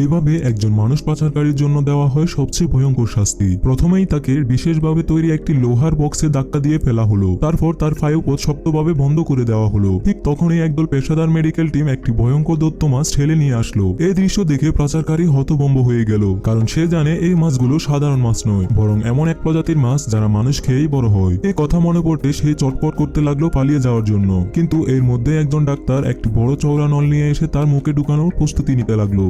এইভাবে একজন মানুষ পাচারকারীর জন্য দেওয়া হয় সবচেয়ে ভয়ঙ্কর শাস্তি। প্রথমেই তাকে বিশেষভাবে তৈরি একটি লোহার বক্সে ধাক্কা দিয়ে ফেলা হলো। তারপর তার ফায়ুপথ শক্তভাবে বন্ধ করে দেওয়া হলো। ঠিক তখনই একদল পেশাদার মেডিকেল টিম একটি ভয়ঙ্কর দত্ত মাছ ঠেলে নিয়ে আসলো। এই দৃশ্য দেখে পাচারকারী হতবম্ব হয়ে গেল, কারণ সে জানে এই মাছগুলো সাধারণ মাছ নয়, বরং এমন এক প্রজাতির মাছ যারা মানুষ খেয়েই বড় হয়। এই কথা মনে পড়তে সে চটপট করতে লাগল পালিয়ে যাওয়ার জন্য। কিন্তু এর মধ্যে একজন ডাক্তার একটি বড় চওড়া নল নিয়ে এসে তার মুখে ঢুকানোর প্রস্তুতি নিতে লাগল।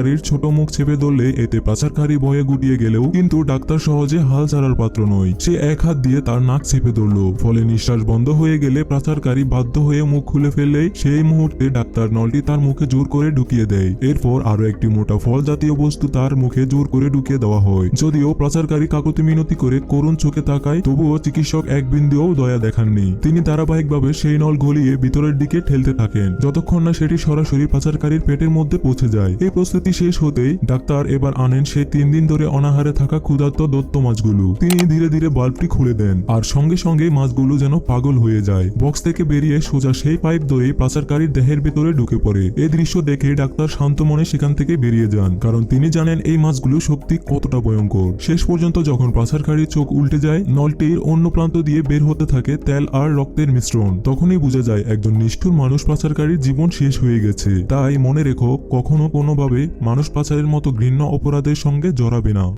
পাচারকারীর ছোট মুখ চেপে ধরলে এতে পাচারকারী ভয়ে গুটিয়ে গেলেও কিন্তু ডাক্তার সহজে হাল ছাড়ার পাত্র নয়। সে এক হাত দিয়ে তার নাক চেপে ধরলো। ফলে নিঃশ্বাস বন্ধ হয়ে গেলে পাচারকারী বাধ্য হয়ে মুখ খুলে ফেললেই সেই মুহূর্তে ডাক্তার নলটি তার মুখে জোর করে ঢুকিয়ে দেয়। এরপর আরও একটি মোটা ফল জাতীয় বস্তু তার মুখে জোর করে ঢুকিয়ে দেওয়া হয়। যদিও পাচারকারী কাকতি মিনতি করে করুণ চোখে তাকায়, তবুও চিকিৎসক এক বিন্দুও দয়া দেখাননি। তিনি ধারাবাহিকভাবে সেই নল গলিয়ে ভিতরের দিকে ঠেলতে থাকেন। যতক্ষণ না সেটি সরাসরি পাচারকারীর পেটের মধ্যে পৌঁছে যায়। এই প্রস্তুতি শেষ হতেই ডাক্তার এবার আনেন সেই তিন দিন ধরে অনাহারে থাকা ক্ষুধার্ত দত্ত মাছগুলো। তিনি ধীরে ধীরে বাল্বটি খুলে দেন আর সঙ্গে সঙ্গে মাছগুলো যেন পাগল হয়ে যায়। বক্স থেকে বেরিয়ে সোজা সেই পাইপ ধরে পাচারকারীর দেহের ভেতরে ঢুকে পড়ে। এই দৃশ্য দেখে ডাক্তার শান্ত মনে সেখান থেকে বেরিয়ে যান, কারণ তিনি জানেন এই মাছগুলো শক্তি কতটা ভয়ঙ্কর। শেষ পর্যন্ত যখন পাচারকারীর চোখ উল্টে যায়, নলটির অন্য প্রান্ত দিয়ে বের হতে থাকে তেল আর রক্তের মিশ্রণ। তখনই বোঝা যায়, একজন নিষ্ঠুর মানুষ পাচারকারীর জীবন শেষ হয়ে গেছে। তাই মনে রেখো, কখনো কোনোভাবে মানুষ পাচারের মতো ঘৃণ্য অপরাধের সঙ্গে জড়াবে না।